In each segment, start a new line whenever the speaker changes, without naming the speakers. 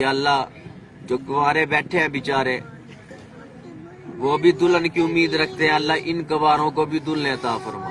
یا اللہ، جو گوارے بیٹھے ہیں بیچارے، وہ بھی دلہن کی امید رکھتے ہیں، اللہ ان گواروں کو بھی دلہن عطا فرما۔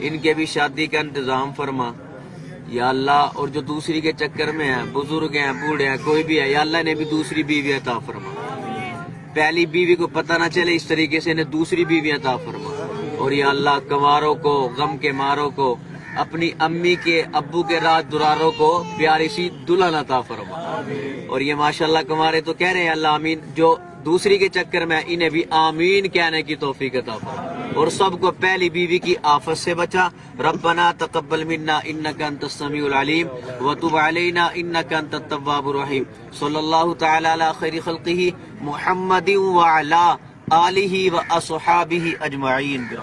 ان کے بھی شادی کا انتظام فرما۔ یا اللہ، اور جو دوسری کے چکر میں ہیں، بزرگ ہیں، بوڑھے ہیں، کوئی بھی ہے، یا اللہ نے بھی دوسری بیوی عطا فرما۔ پہلی بیوی کو پتہ نہ چلے اس طریقے سے انہیں دوسری بیوی عطا فرما۔ اور یا اللہ کنواروں کو، غم کے ماروں کو اپنی امی کے ابو کے رات دراروں کو پیاری سی دلہن عطا فرما۔ اور یہ ماشاءاللہ کمارے تو کہہ رہے ہیں، اللہ آمین، جو دوسری کے چکر میں انہیں بھی آمین کہنے کی توفیق عطا فرما۔ اور سب کو پہلی بیوی کی آفت سے بچا۔ ربنا تقبل منا انك انت السميع العليم وتب علينا انك انت التواب الرحيم صلى الله تعالى على خير خلقه محمد وعلى آله واصحابه اجمعين
کیوں